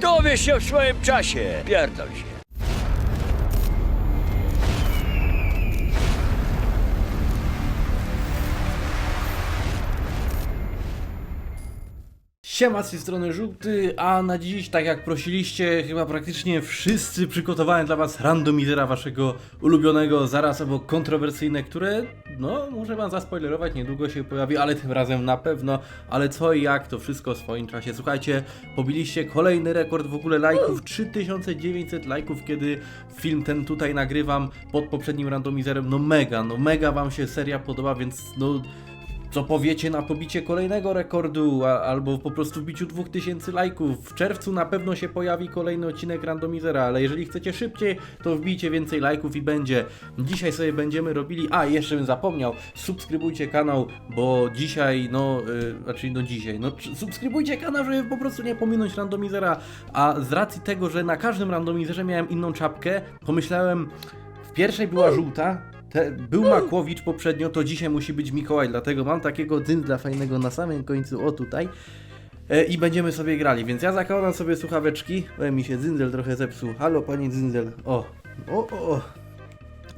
Dowiesz się w swoim czasie. Pierdol się. Siema z tej strony Żółty, a na dziś, tak jak prosiliście, chyba praktycznie wszyscy przygotowałem dla was randomizera waszego ulubionego, zaraz obok kontrowersyjne, które, no, muszę wam zaspoilerować, niedługo się pojawi, ale tym razem na pewno, ale co i jak, to wszystko w swoim czasie. Słuchajcie, pobiliście kolejny rekord w ogóle lajków, 3900 lajków, kiedy film ten tutaj nagrywam pod poprzednim randomizerem, no mega, no mega wam się seria podoba, więc no... Co powiecie na pobicie kolejnego rekordu, a, albo po prostu wbiciu 2000 lajków? W czerwcu na pewno się pojawi kolejny odcinek Randomizera, ale jeżeli chcecie szybciej, to wbijcie więcej lajków i będzie. Dzisiaj sobie będziemy robili. A, jeszcze bym zapomniał, subskrybujcie kanał, bo dzisiaj, no, yy, znaczy, no dzisiaj, no, subskrybujcie kanał, żeby po prostu nie pominąć Randomizera. A z racji tego, że na każdym Randomizerze miałem inną czapkę, pomyślałem, w pierwszej była żółta, te, był Makłowicz poprzednio, to dzisiaj musi być Mikołaj, dlatego mam takiego dyndla fajnego na samym końcu, o tutaj. E, I będziemy sobie grali, więc ja zakładam sobie słuchaweczki. E, mi się dzyndzel trochę zepsuł. Halo, panie dzyndzel. O, o, o, o.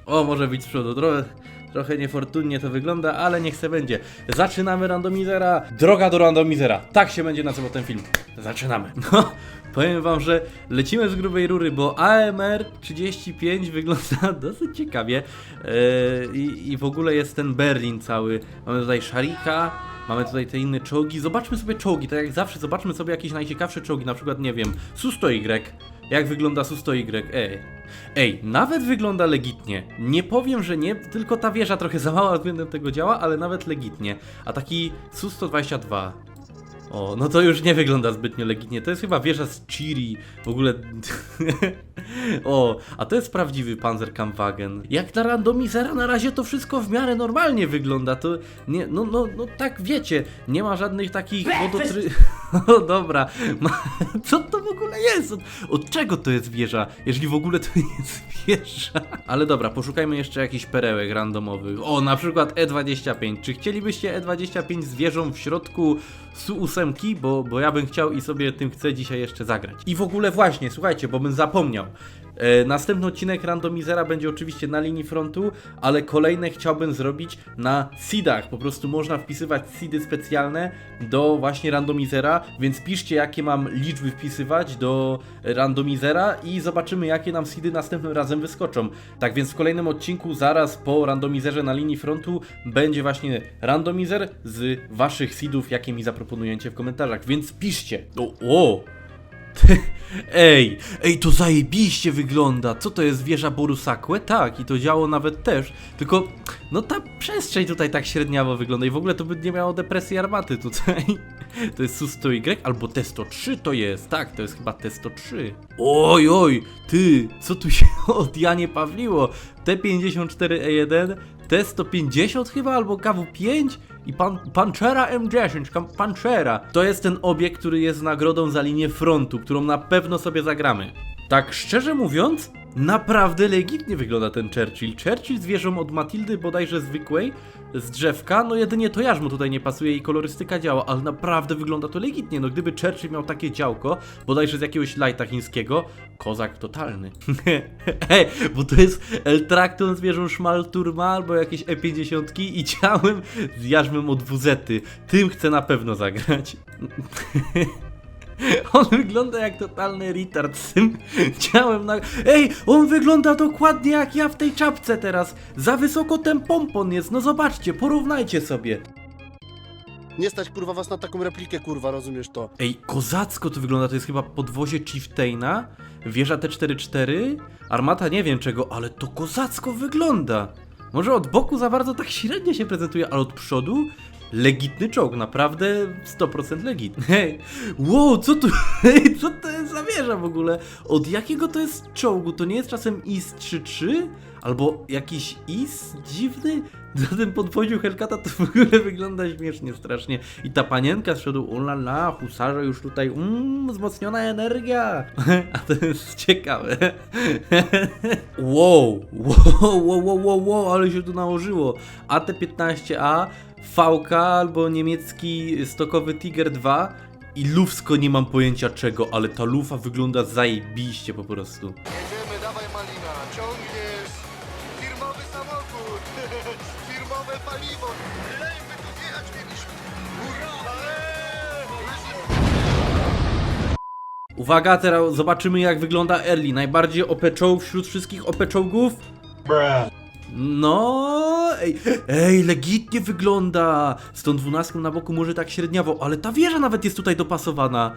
O, może być z przodu. Trochę, trochę niefortunnie to wygląda, ale niech se będzie. Zaczynamy randomizera. Droga do randomizera. Tak się będzie nazywał ten film. Zaczynamy. No, powiem wam, że lecimy z grubej rury, bo AMR 35 wygląda dosyć ciekawie. Eee, i, w ogóle jest ten Berlin cały. Mamy tutaj Sharika. Mamy tutaj te inne czołgi. Zobaczmy sobie czołgi, tak jak zawsze. Zobaczmy sobie jakieś najciekawsze czołgi. Na przykład, nie wiem, Su-100Y. Jak wygląda Su-100Y? Ej. Ej, nawet wygląda legitnie. Nie powiem, że nie, tylko ta wieża trochę za mała względem tego działa, ale nawet legitnie. A taki Su-122. O, no to już nie wygląda zbytnio legitnie. To jest chyba wieża z Chiri. W ogóle. o, a to jest prawdziwy Panzerkampfwagen. Jak na randomizera na razie to wszystko w miarę normalnie wygląda. To nie, no, no, no tak wiecie, nie ma żadnych takich wodotry... O dobra, ma... co to w ogóle jest? Od, od czego to jest wieża? Jeżeli w ogóle to jest wieża. Ale dobra, poszukajmy jeszcze jakichś perełek randomowych. O, na przykład E25. Czy chcielibyście E25 z wieżą w środku Su-8? Bo, bo ja bym chciał i sobie tym chcę dzisiaj jeszcze zagrać. I w ogóle właśnie, słuchajcie, bo bym zapomniał. E, następny odcinek Randomizera będzie oczywiście na linii frontu, ale kolejne chciałbym zrobić na seedach. Po prostu można wpisywać seedy specjalne do właśnie Randomizera, więc piszcie jakie mam liczby wpisywać do Randomizera i zobaczymy jakie nam seedy następnym razem wyskoczą. Tak więc w kolejnym odcinku zaraz po Randomizerze na linii frontu będzie właśnie Randomizer z waszych seedów, jakie mi zaproponujecie w komentarzach, więc piszcie. O, o. Ej, ej, to zajebiście wygląda. Co to jest wieża Borusakłe? Tak, i to działo nawet też. Tylko, no ta przestrzeń tutaj tak średniawo wygląda i w ogóle to by nie miało depresji armaty tutaj. To jest Su-100Y albo T-103 to jest. Tak, to jest chyba T-103. Oj, oj, ty, co tu się od Janie Pawliło? T-54E1, T-150 chyba albo KW-5 i pan, Panchera M10, kam- Panchera. To jest ten obiekt, który jest nagrodą za linię frontu, którą na pewno sobie zagramy. Tak szczerze mówiąc, naprawdę legitnie wygląda ten Churchill. Churchill z wieżą od Matildy bodajże zwykłej, z drzewka, no jedynie to jarzmo tutaj nie pasuje i kolorystyka działa, ale naprawdę wygląda to legitnie. No gdyby Churchill miał takie działko, bodajże z jakiegoś lighta chińskiego, kozak totalny. Ej, bo to jest L-Trakton z wieżą Schmalturma albo jakieś E50 i ciałem z jarzmem od WZ. Tym chcę na pewno zagrać. On wygląda jak totalny retard z tym ciałem na... Ej, on wygląda dokładnie jak ja w tej czapce teraz. Za wysoko ten pompon jest, no zobaczcie, porównajcie sobie. Nie stać kurwa was na taką replikę, kurwa, rozumiesz to? Ej, kozacko to wygląda, to jest chyba podwozie Chieftaina, wieża T44, armata nie wiem czego, ale to kozacko wygląda. Może od boku za bardzo tak średnio się prezentuje, ale od przodu legitny czołg, naprawdę 100% legit. Hej, wow, co tu, hej, co to jest w ogóle? Od jakiego to jest czołgu? To nie jest czasem IS-33? Albo jakiś IS dziwny? Na tym podwoziu Hellcata to w ogóle wygląda śmiesznie strasznie. I ta panienka z przodu, ulala, husarze już tutaj, mmm, wzmocniona energia. A to jest ciekawe. wow, wow, wow, wow, wow, ale się tu nałożyło. AT-15A, VK albo niemiecki stokowy Tiger 2 i lufsko nie mam pojęcia czego, ale ta lufa wygląda zajebiście po prostu. Jedziemy, dawaj Malina, ciągniesz. Firmowy samochód, firmowe paliwo. Lejmy tu jechać mieliśmy. Hurra! Uwaga, teraz zobaczymy jak wygląda Early. Najbardziej OP czołg wśród wszystkich OP czołgów. No, ej, ej, legitnie wygląda. Z tą dwunastką na boku może tak średniawo, ale ta wieża nawet jest tutaj dopasowana.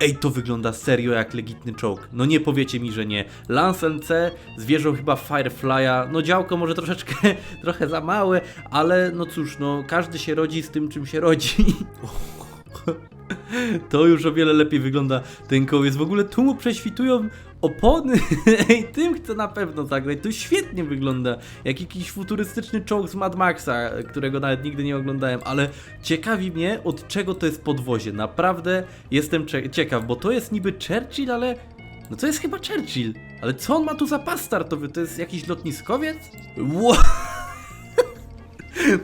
Ej, to wygląda serio jak legitny czołg. No nie powiecie mi, że nie. Lance LC z wieżą chyba Firefly'a. No działko może troszeczkę, trochę za małe, ale no cóż, no każdy się rodzi z tym, czym się rodzi. To już o wiele lepiej wygląda ten kołys. W ogóle tu mu prześwitują opony. Ej, tym chcę na pewno zagrać. To świetnie wygląda. Jak jakiś futurystyczny czołg z Mad Maxa, którego nawet nigdy nie oglądałem, ale ciekawi mnie od czego to jest podwozie. Naprawdę jestem ciekaw, bo to jest niby Churchill, ale no to jest chyba Churchill. Ale co on ma tu za pas startowy? To jest jakiś lotniskowiec? Ło-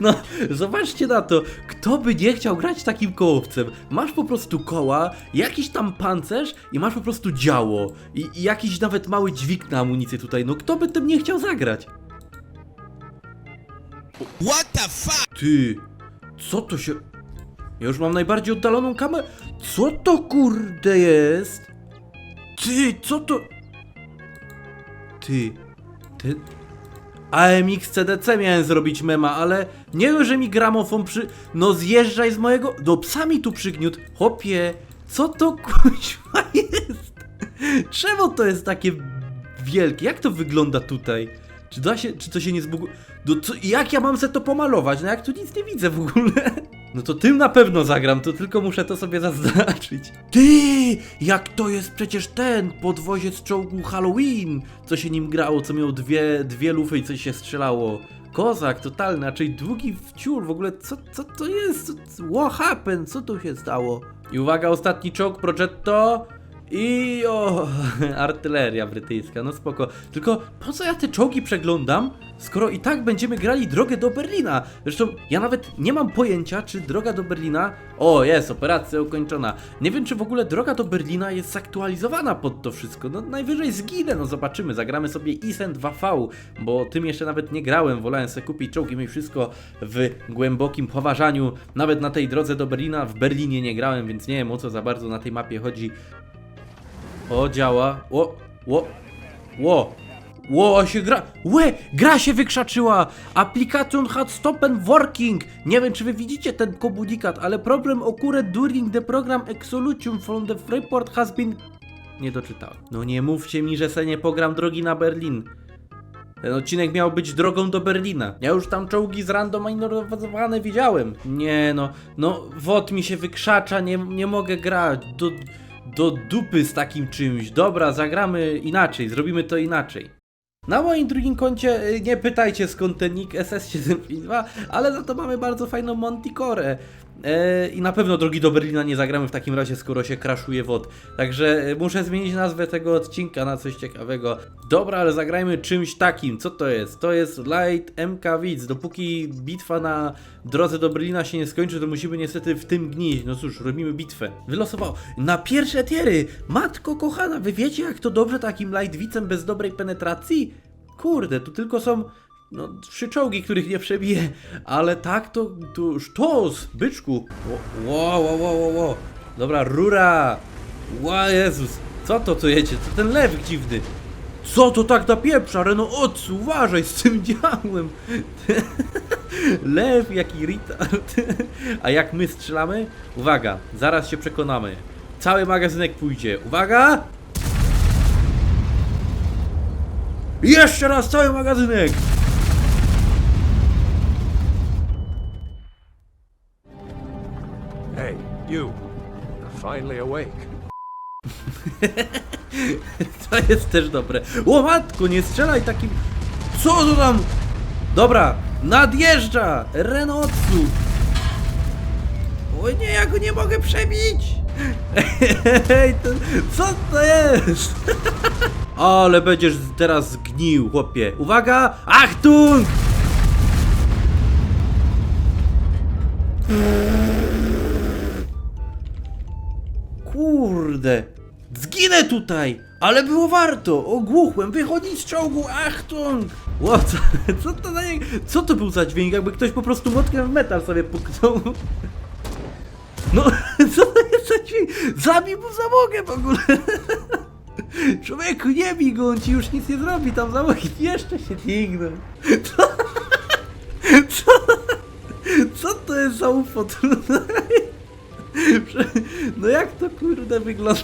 no, zobaczcie na to. Kto by nie chciał grać takim kołowcem? Masz po prostu koła, jakiś tam pancerz i masz po prostu działo. I, i jakiś nawet mały dźwig na amunicję tutaj. No, kto by tym nie chciał zagrać? What the fuck? Ty, co to się... Ja już mam najbardziej oddaloną kamerę. Co to kurde jest? Ty, co to... Ty, ty... AMX CDC miałem zrobić mema, ale nie wiem, że mi gramofon przy... No zjeżdżaj z mojego... No psa mi tu przygniótł. Chłopie, co to kuźwa jest? Czemu to jest takie wielkie? Jak to wygląda tutaj? Czy da się, czy to się nie zbuguje? No co, jak ja mam se to pomalować? No jak tu nic nie widzę w ogóle. No to tym na pewno zagram, to tylko muszę to sobie zaznaczyć. Ty, jak to jest przecież ten podwoziec czołgu Halloween, co się nim grało, co miał dwie, dwie lufy i coś się strzelało. Kozak totalny, raczej długi wciul, w ogóle co, co to jest? What happened? Co tu się stało? I uwaga, ostatni czołg Progetto. I o, artyleria brytyjska, no spoko. Tylko po co ja te czołgi przeglądam, skoro i tak będziemy grali drogę do Berlina? Zresztą ja nawet nie mam pojęcia, czy droga do Berlina. O, jest, operacja ukończona. Nie wiem, czy w ogóle droga do Berlina jest zaktualizowana pod to wszystko. No najwyżej zginę, no zobaczymy. Zagramy sobie Isen 2V, bo tym jeszcze nawet nie grałem. Wolałem sobie kupić czołgi i wszystko w głębokim poważaniu. Nawet na tej drodze do Berlina w Berlinie nie grałem, więc nie wiem o co za bardzo na tej mapie chodzi. O, działa. Ło, ło, ło. Ło, się gra. Łe, gra się wykrzaczyła. Application had stopped working. Nie wiem, czy wy widzicie ten komunikat, ale problem occurred during the program exolution from the report has been... Nie doczytałem. No nie mówcie mi, że se nie pogram drogi na Berlin. Ten odcinek miał być drogą do Berlina. Ja już tam czołgi zrandomizowane widziałem. Nie no, no wod mi się wykrzacza, nie, nie mogę grać. Do, do dupy z takim czymś. Dobra, zagramy inaczej, zrobimy to inaczej. Na moim drugim koncie y, nie pytajcie skąd ten nick SS752, ale za to mamy bardzo fajną Monticore. E, I na pewno drogi do Berlina nie zagramy w takim razie, skoro się kraszuje wod. Także e, muszę zmienić nazwę tego odcinka na coś ciekawego. Dobra, ale zagrajmy czymś takim. Co to jest? To jest Light MK Widz. Dopóki bitwa na drodze do Berlina się nie skończy, to musimy niestety w tym gnić. No cóż, robimy bitwę. Wylosował na pierwsze tiery. Matko kochana, wy wiecie jak to dobrze takim Light Widzem bez dobrej penetracji? Kurde, tu tylko są no, trzy czołgi, których nie przebije, ale tak to, to sztos, byczku. Ło, ło, ło, ło, ło. Dobra, rura. Ła, Jezus, co to tu jedzie? Co ten lew dziwny? Co to tak napieprza? Reno, oc, uważaj z tym działem. Lew, jaki retard. A jak my strzelamy? Uwaga, zaraz się przekonamy. Cały magazynek pójdzie. Uwaga! Jeszcze raz cały magazynek! You. You're finally awake. To jest też dobre. O matko, nie strzelaj takim... Co to tam? Dobra, nadjeżdża! Renotsu! O nie, ja go nie mogę przebić! Ej, to, co to jest? Ale będziesz teraz zgnił, chłopie. Uwaga! Achtung! Kurde, zginę tutaj, ale było warto, ogłuchłem, wychodzić z czołgu, Achtung! Ło, co, co to za, co to był za dźwięk, jakby ktoś po prostu młotkiem w metal sobie puknął. No, co to jest za dźwięk? Zabij mu zamogę w ogóle. Człowieku, nie bij go, on ci już nic nie zrobi, tam zamogi jeszcze się dźwignął. Co? Co? To jest za UFO? No jak to kurde wygląda?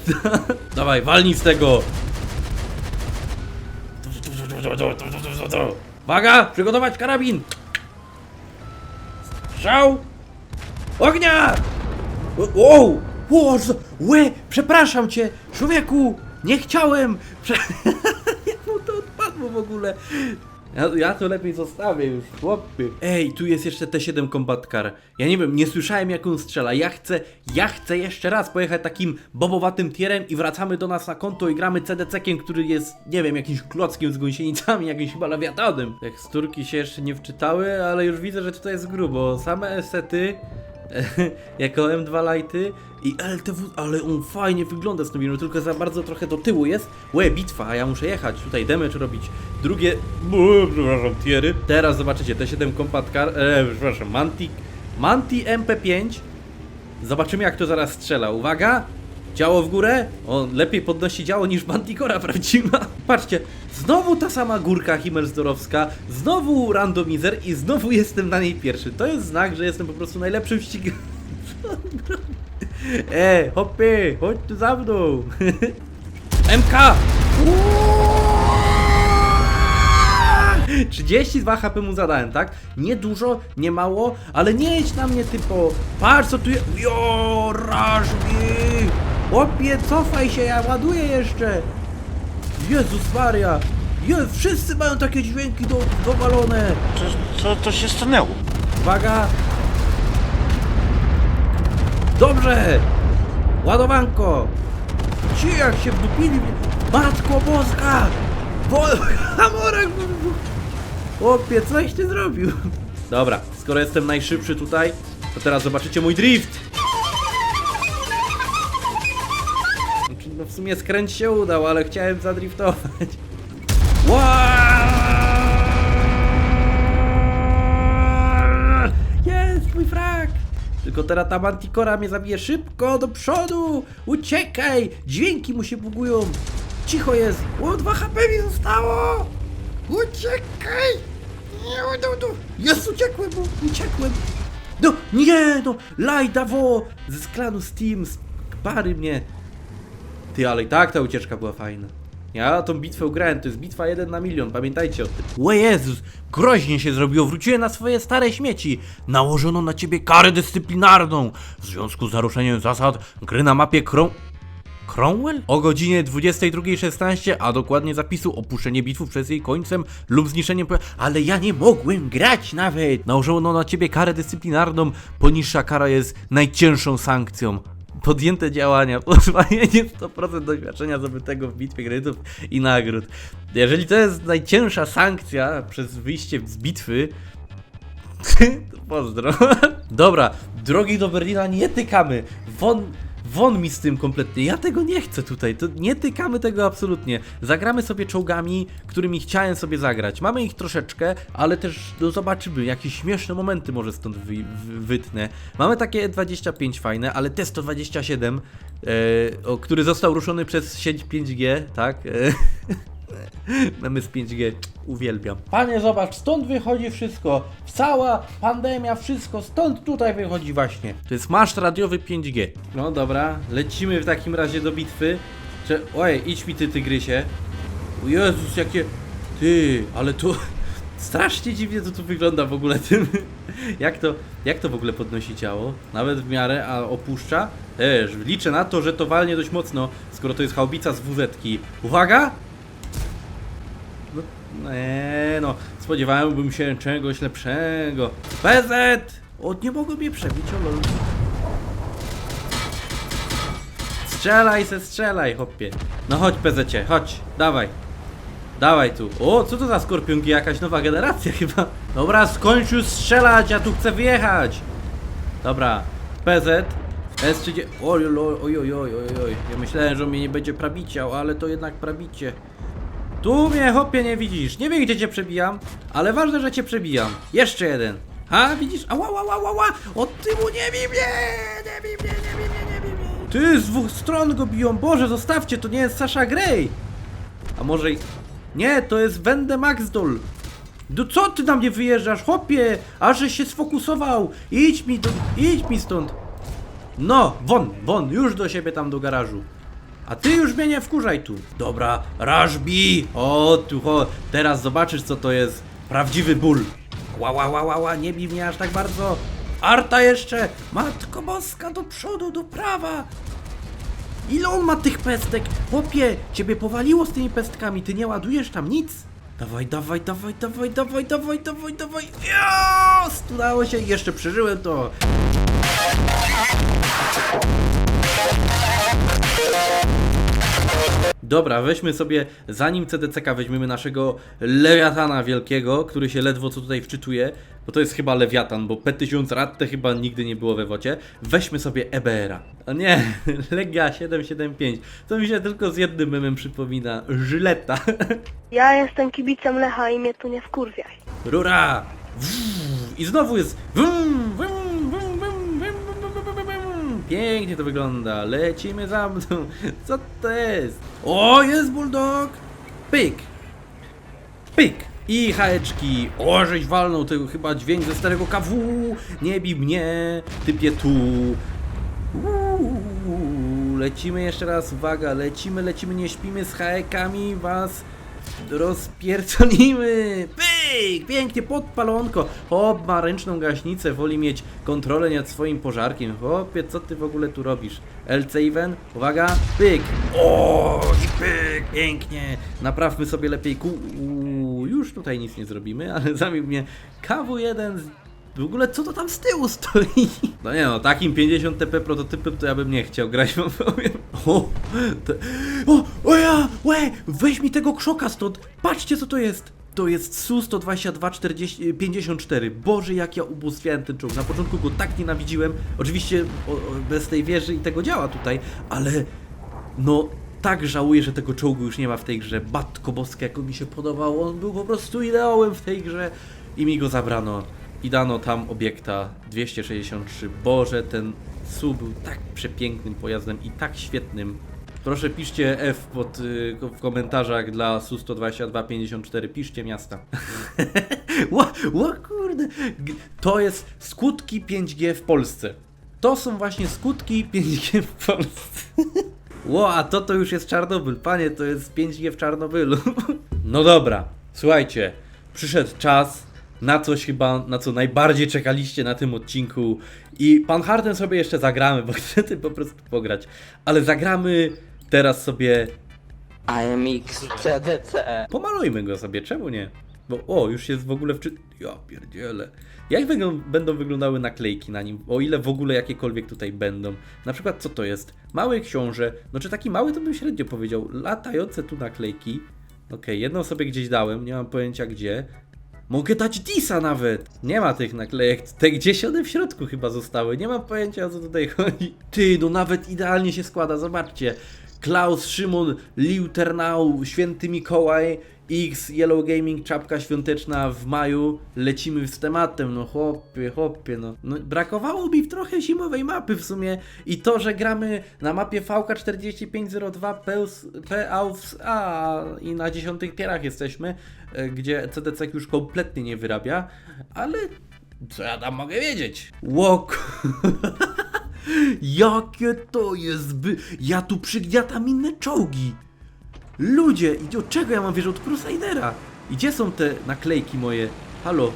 Dawaj, walnij z tego! Uwaga! Przygotować karabin! Strzał! Ognia! Wow! Wow! Łe! Przepraszam cię! Człowieku! Nie chciałem! Prze... Jak mu to odpadło w ogóle? Ja, ja to lepiej zostawię już, chłopie. Ej, tu jest jeszcze T7 Combat Car. Ja nie wiem, nie słyszałem jak on strzela. Ja chcę, ja chcę jeszcze raz pojechać takim bobowatym tierem i wracamy do nas na konto i gramy CDC-kiem, który jest, nie wiem, jakimś klockiem z gąsienicami, jakimś chyba lewiatanem. Teksturki się jeszcze nie wczytały, ale już widzę, że tutaj jest grubo. Same esety, jako M2 Lighty i LTW, ale on fajnie wygląda z tym, tylko za bardzo trochę do tyłu jest. Łe, bitwa, a ja muszę jechać, tutaj damage robić. Drugie, przepraszam, tiery. Teraz zobaczycie, T7 Compact Car, e, przepraszam, Manti, Manti MP5. Zobaczymy jak to zaraz strzela, uwaga! Działo w górę? On lepiej podnosi działo niż Manticora prawdziwa. Patrzcie, znowu ta sama górka Himmelsdorfska, znowu randomizer i znowu jestem na niej pierwszy. To jest znak, że jestem po prostu najlepszym ścigaczem. E, hopy, chodź tu za mną. MK! 32 HP mu zadałem, tak? Nie dużo, nie mało, ale nie jedź na mnie typo. Patrz co tu jest. Jo, rażbi! Opie, cofaj się, ja ładuję jeszcze. Jezus Maria. Jezus, wszyscy mają takie dźwięki do, dowalone. Co, co, co się stanęło? Uwaga! Dobrze! Ładowanko! Ci jak się wdupili! Matko boska! Bo... Amorek! Chłopie, coś ty zrobił? Dobra, skoro jestem najszybszy tutaj, to teraz zobaczycie mój drift! Sumie skręć się udał, ale chciałem zadriftować. Jest mój frak! Tylko teraz ta mantikora mnie zabije szybko, do przodu! Uciekaj! Dźwięki mu się bugują! Cicho jest! O, 2 HP mi zostało! Uciekaj! Nie, no, no. Jest, uciekłem, bo uciekłem! No, nie, no! Lajdawo! Ze klanu Steam, z pary mnie! Ty, ale i tak ta ucieczka była fajna. Ja tą bitwę ugrałem, to jest bitwa 1 na milion, pamiętajcie o tym. O Jezus, groźnie się zrobiło, wróciłem na swoje stare śmieci. Nałożono na ciebie karę dyscyplinarną w związku z naruszeniem zasad gry na mapie Krom... Cromwell? O godzinie 22.16, a dokładnie zapisu opuszczenie bitwy przez jej końcem lub zniszczeniem... Ale ja nie mogłem grać nawet! Nałożono na ciebie karę dyscyplinarną, poniższa kara jest najcięższą sankcją. Podjęte działania, pozwolenie 100% doświadczenia zdobytego w bitwie kredytów i nagród. Jeżeli to jest najcięższa sankcja przez wyjście z bitwy, to pozdro. Dobra, drogi do Berlina nie tykamy. Won, won mi z tym kompletnie. Ja tego nie chcę tutaj. To nie tykamy tego absolutnie. Zagramy sobie czołgami, którymi chciałem sobie zagrać. Mamy ich troszeczkę, ale też no, zobaczymy. Jakieś śmieszne momenty może stąd wy, wy, wytnę. Mamy takie 25 fajne, ale T127, e, o, który został ruszony przez sieć 5G, tak? E, Memy z 5G, uwielbiam. Panie, zobacz, stąd wychodzi wszystko. Cała pandemia, wszystko stąd tutaj wychodzi właśnie. To jest maszt radiowy 5G. No dobra, lecimy w takim razie do bitwy. Cze Oj, idź mi ty, tygrysie. O Jezus, jakie... Ty, ale to... Strasznie dziwnie to tu wygląda w ogóle tym. Jak to, jak to w ogóle podnosi ciało? Nawet w miarę, a opuszcza? Też, liczę na to, że to walnie dość mocno, skoro to jest haubica z wz -tki. Uwaga! No, nie no, spodziewałbym się czegoś lepszego. PZ! O, nie mogą mnie przebić, o lol. Strzelaj se, strzelaj, hopie. No chodź, PZ, chodź, dawaj. Dawaj tu. O, co to za skorpionki? Jakaś nowa generacja chyba. Dobra, skończ już strzelać, ja tu chcę wjechać. Dobra, PZ, S30... Oj, oj, oj, oj, oj, oj, oj. Ja myślałem, że on mnie nie będzie prabiciał, ale to jednak prabicie. Tu mnie, hopie, nie widzisz. Nie wiem, gdzie cię przebijam, ale ważne, że cię przebijam. Jeszcze jeden. A, widzisz? Ała, ała, ała, ała. Od tyłu nie bij mnie! Nie bij mnie, nie bij mnie, nie bij mnie. Ty, z dwóch stron go biją. Boże, zostawcie, to nie jest Sasha Grey. A może. Nie, to jest Wende Maxdol. Do co ty na mnie wyjeżdżasz, chłopie? Aż się sfokusował. Idź mi do... Idź mi stąd. No, won, won, już do siebie tam do garażu. A ty już mnie nie wkurzaj tu. Dobra, Rashbi! O, tu ho, teraz zobaczysz co to jest prawdziwy ból. Ła, ła, ła, ła, ła, nie bij mnie aż tak bardzo. Arta jeszcze! Matko boska, do przodu, do prawa! Ile on ma tych pestek? Chłopie, ciebie powaliło z tymi pestkami, ty nie ładujesz tam nic? Dawaj, dawaj, dawaj, dawaj, dawaj, dawaj, dawaj, dawaj. Udało się, jeszcze przeżyłem to. Dobra, weźmy sobie, zanim CDCK weźmiemy naszego lewiatana wielkiego, który się ledwo co tutaj wczytuje, bo to jest chyba lewiatan, bo P1000 Ratte chyba nigdy nie było we wocie. Weźmy sobie EBR-a. A nie, Legia 775. To mi się tylko z jednym memem przypomina. Żyleta. Ja jestem kibicem Lecha i mnie tu nie wkurwiaj. Rura! I znowu jest wum, wum, wum, wum, wum, wum, wum. Pięknie to wygląda. Lecimy za mną. Co to jest? O, jest bulldog! Pyk! Pyk! I haeczki. O, żeś walnął tego chyba dźwięk ze starego KW. Nie bij mnie, typie tu. Uuu, lecimy jeszcze raz, uwaga, lecimy, lecimy, nie śpimy z haekami, was rozpiercolimy! Pyk! Pięknie, podpalonko! Hop, ma ręczną gaśnicę, woli mieć kontrolę nad swoim pożarkiem. Hopie, co ty w ogóle tu robisz? LC Even, uwaga, pyk! O, i pyk! Pięknie! Naprawmy sobie lepiej kół... Już tutaj nic nie zrobimy, ale zabił mnie KW1 z w ogóle co to tam z tyłu stoi? No nie no, takim 50 TP prototypem to ja bym nie chciał grać, wam powiem. O, te, o, o ja, weź mi tego krzoka stąd. Patrzcie co to jest. To jest Su-122-54. Boże, jak ja ubóstwiałem ten czołg. Na początku go tak nienawidziłem. Oczywiście o, o, bez tej wieży i tego działa tutaj, ale no tak żałuję, że tego czołgu już nie ma w tej grze. Batko boskie, jak on mi się podobał. On był po prostu ideałem w tej grze i mi go zabrano. I dano tam obiekta 263. Boże, ten Su był tak przepięknym pojazdem i tak świetnym. Proszę piszcie F pod, y, w komentarzach dla Su-122-54. Piszcie miasta. Ła, ła kurde. To jest skutki 5G w Polsce. To są właśnie skutki 5G w Polsce. Ło, a to to już jest Czarnobyl. Panie, to jest 5G w Czarnobylu. No dobra, słuchajcie. Przyszedł czas na coś chyba, na co najbardziej czekaliście na tym odcinku. I pan Harden sobie jeszcze zagramy, bo chcę tym po prostu pograć. Ale zagramy teraz sobie AMX CDC. Pomalujmy go sobie, czemu nie? Bo o, już jest w ogóle wczy... Ja pierdzielę. Jak będą wyglądały naklejki na nim? O ile w ogóle jakiekolwiek tutaj będą. Na przykład co to jest? Mały książę. No czy taki mały to bym średnio powiedział. Latające tu naklejki. Okej, jedną sobie gdzieś dałem, nie mam pojęcia gdzie. Mogę dać Disa nawet! Nie ma tych naklejek, te gdzieś one w środku chyba zostały, nie mam pojęcia o co tutaj chodzi. Ty, no nawet idealnie się składa, zobaczcie. Klaus, Szymon, Liuternau, Święty Mikołaj, X, Yellow Gaming, czapka świąteczna w maju. Lecimy z tematem, no chłopie, chłopie, no. no. Brakowało mi trochę zimowej mapy w sumie i to, że gramy na mapie VK4502 Peus, Peaus A i na dziesiątych tierach jesteśmy, e, gdzie CDC już kompletnie nie wyrabia, ale co ja tam mogę wiedzieć? Łok! Jakie to jest by... Ja tu przygniatam inne czołgi! Ludzie, i od czego ja mam wierzyć? Od Crusadera! I gdzie są te naklejki moje? Halo?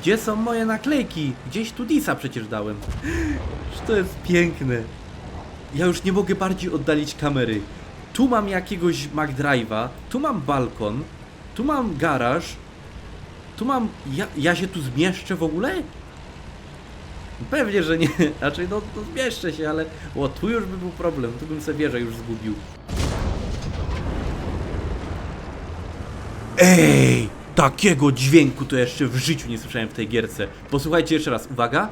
Gdzie są moje naklejki? Gdzieś tu Disa przecież dałem. To jest piękne. Ja już nie mogę bardziej oddalić kamery. Tu mam jakiegoś McDrive'a, tu mam balkon, tu mam garaż, tu mam... Ja, ja się tu zmieszczę w ogóle? Pewnie, że nie. Raczej no, no zmieszczę się, ale... O, tu już by był problem, tu bym sobie wieżę już zgubił. Ej! Takiego dźwięku to jeszcze w życiu nie słyszałem w tej gierce. Posłuchajcie jeszcze raz, uwaga.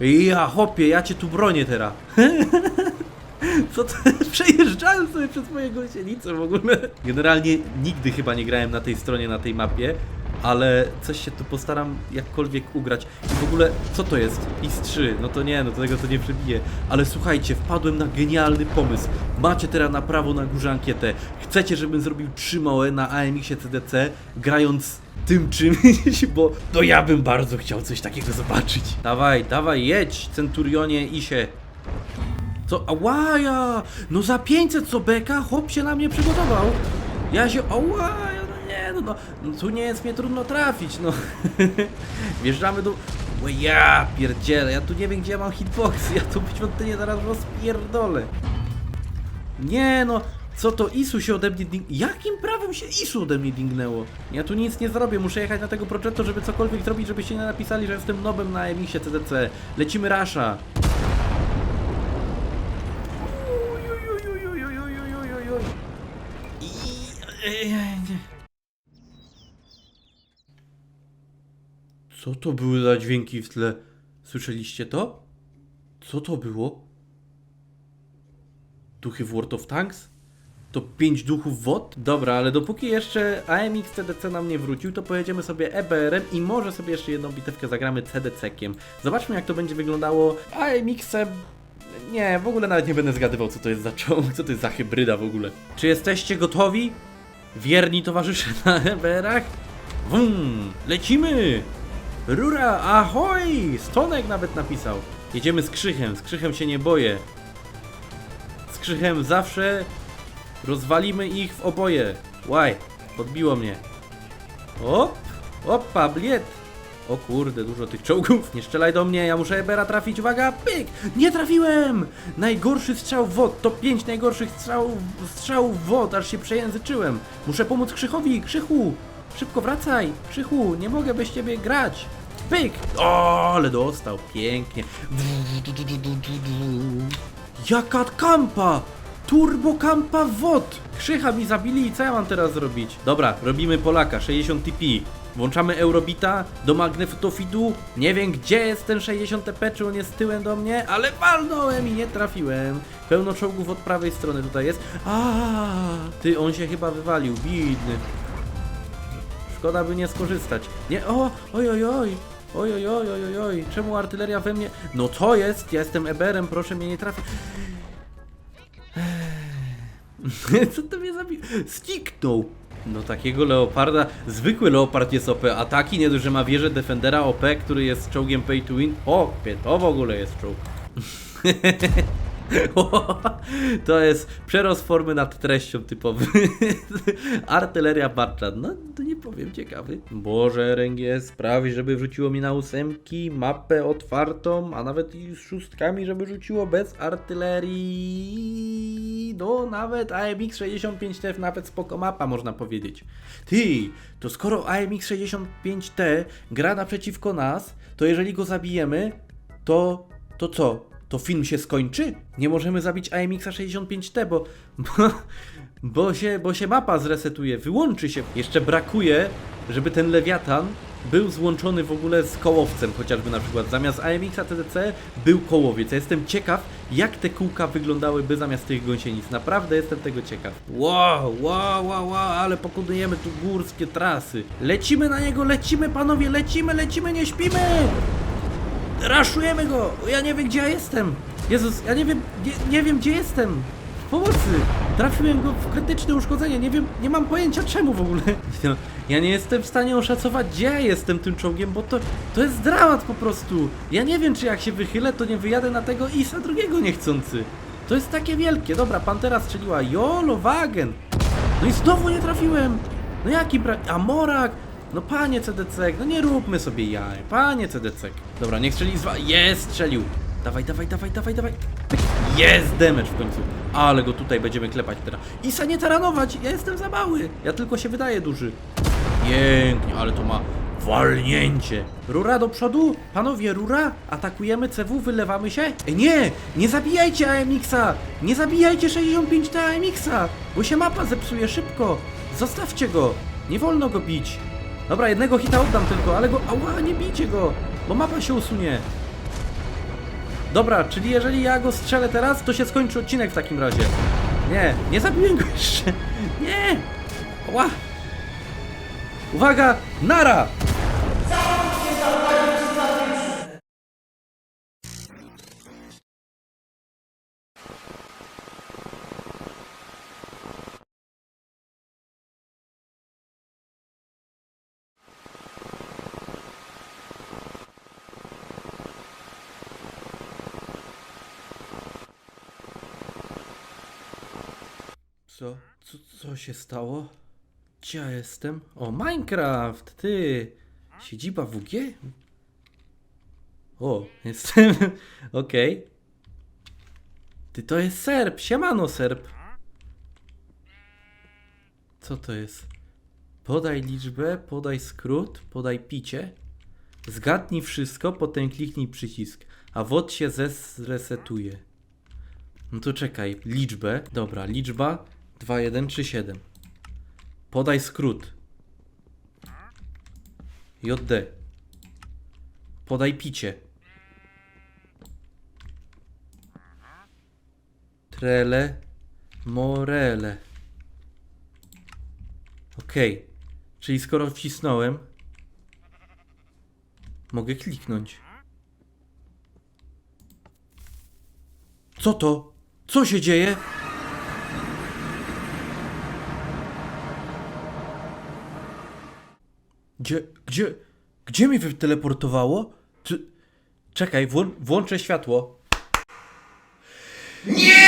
Ja, hopie, ja cię tu bronię teraz. Co to? Przejeżdżałem sobie przez moje gąsienice w ogóle. Generalnie nigdy chyba nie grałem na tej stronie, na tej mapie, ale coś się tu postaram jakkolwiek ugrać. I w ogóle, co to jest? IS-3, no to nie, no tego to nie przebije. Ale słuchajcie, wpadłem na genialny pomysł. Macie teraz na prawo na górze ankietę. Chcecie, żebym zrobił 3 małe na AMX-ie CDC, grając tym czymś, bo to ja bym bardzo chciał coś takiego zobaczyć. Dawaj, dawaj, jedź, Centurionie Isie. Co? Ałaja! No za 500 co beka, chłop się na mnie przygotował. Ja się, ałaja, no nie, no, tu nie jest mnie trudno trafić, no. Wjeżdżamy do... O ja pierdzielę, ja tu nie wiem gdzie ja mam hitboxy, ja tu świątynię zaraz rozpierdolę. Nie no, co to Isu się ode mnie ding... Jakim prawem się Isu ode mnie dingnęło? Ja tu nic nie zrobię, muszę jechać na tego progetto, żeby cokolwiek zrobić, żebyście nie napisali, że jestem nobem na emisie CDC. Lecimy Rasha. Co to były za dźwięki w tle? Słyszeliście to? Co to było? Duchy w World of Tanks? To pięć duchów wod? Dobra, ale dopóki jeszcze AMX CDC nam nie wrócił, to pojedziemy sobie EBR-em i może sobie jeszcze jedną bitewkę zagramy CDC-kiem. Zobaczmy jak to będzie wyglądało AMX-em. Nie, w ogóle nawet nie będę zgadywał co to jest za czołg, co to jest za hybryda w ogóle. Czy jesteście gotowi? Wierni towarzysze na EBR-ach? Wum, lecimy! Rura, ahoj! Stonek nawet napisał. Jedziemy z Krzychem, z Krzychem się nie boję. Z Krzychem zawsze rozwalimy ich w oboje. Łaj, podbiło mnie. Op, opa, bliet. O kurde, dużo tych czołgów. Nie strzelaj do mnie, ja muszę Ebera trafić. Uwaga, pyk! Nie trafiłem! Najgorszy strzał wod. To 5 najgorszych strzałów w wod, aż się przejęzyczyłem. Muszę pomóc Krzychowi, Krzychu! Szybko wracaj! Krzychu, nie mogę bez ciebie grać! Pyk! O, ale dostał, pięknie. Jaka kampa! Turbo kampa wod! Krzycha mi zabili i co ja mam teraz zrobić? Dobra, robimy Polaka, 60 TP. Włączamy Eurobita do magnetofidu. Nie wiem gdzie jest ten 60 TP, czy on jest tyłem do mnie, ale walnąłem i nie trafiłem. Pełno czołgów od prawej strony tutaj jest. A, ty, on się chyba wywalił, bidny. Szkoda by nie skorzystać. Nie, o, oj, oj, oj. Oj, oj, oj, oj, oj. Czemu artyleria we mnie? No to jest, ja jestem Eberem, proszę mnie nie trafić. Co to mnie zabił? Zniknął! No takiego leoparda, zwykły leopard jest OP, a taki nie dość, że ma wieżę Defendera OP, który jest czołgiem pay to win. O, to w ogóle jest czołg. To jest przerost formy nad treścią typowy. Artyleria Barczan. No, to nie powiem, ciekawy. Boże, RNG sprawi, żeby wrzuciło mi na ósemki mapę otwartą, a nawet i z szóstkami, żeby rzuciło bez artylerii. No, nawet AMX 65T nawet spoko mapa, można powiedzieć. Ty, to skoro AMX 65T gra naprzeciwko nas, to jeżeli go zabijemy, to, to co? To film się skończy? Nie możemy zabić AMX 65T, bo, bo, bo, się, bo się mapa zresetuje, wyłączy się. Jeszcze brakuje, żeby ten lewiatan był złączony w ogóle z kołowcem, chociażby na przykład zamiast AMX TDC był kołowiec. Ja jestem ciekaw, jak te kółka wyglądałyby zamiast tych gąsienic. Naprawdę jestem tego ciekaw. Wow, wow, wow, wow, ale pokonujemy tu górskie trasy. Lecimy na niego, lecimy panowie, lecimy, lecimy, nie śpimy! Raszujemy go! Ja nie wiem gdzie ja jestem! Jezus, ja nie wiem, nie, nie wiem gdzie jestem! Pomocy! Trafiłem go w krytyczne uszkodzenie, nie wiem, nie mam pojęcia czemu w ogóle. Ja nie jestem w stanie oszacować gdzie ja jestem tym czołgiem, bo to, to jest dramat po prostu. Ja nie wiem czy jak się wychylę, to nie wyjadę na tego Isa drugiego niechcący. To jest takie wielkie. Dobra, Pantera strzeliła. Jolo, Wagen! No i znowu nie trafiłem! No jaki brak... Amorak! No panie CDC, no nie róbmy sobie jaj. Panie CDC. Dobra, niech strzeli z... Jest, strzelił. Dawaj, dawaj, dawaj, dawaj, dawaj. Jest damage w końcu. Ale go tutaj będziemy klepać teraz. Isa nie taranować, ja jestem za mały. Ja tylko się wydaję duży. Pięknie, ale to ma walnięcie. Rura do przodu? Panowie, rura? Atakujemy CW, wylewamy się? Ej, nie! Nie zabijajcie AMX-a! Nie zabijajcie 65 na AMX-a! Bo się mapa zepsuje szybko! Zostawcie go! Nie wolno go bić! Dobra, jednego hita oddam tylko, ale go... Ała, nie bijcie go! Bo mapa się usunie! Dobra, czyli jeżeli ja go strzelę teraz, to się skończy odcinek w takim razie. Nie, nie zabiłem go jeszcze. Nie! Ła! Uwaga! Nara! Co? Co, co się stało? Gdzie ja jestem? O, Minecraft! Ty! Siedziba WG? O, jestem. Okej. Ty to jest serb! Siemano serb! Co to jest? Podaj liczbę, podaj skrót, podaj picie. Zgadnij wszystko, potem kliknij przycisk, a wod się zresetuje. No to czekaj, liczbę. Dobra, liczba 2, 1, 3, 7. Podaj skrót. JD. Podaj picie. Trele. Morele. Okej. Czyli skoro wcisnąłem, mogę kliknąć. Co to? Co się dzieje? Gdzie, gdzie, gdzie mnie wyteleportowało? Czy... Czekaj, włą- włączę światło. Nie!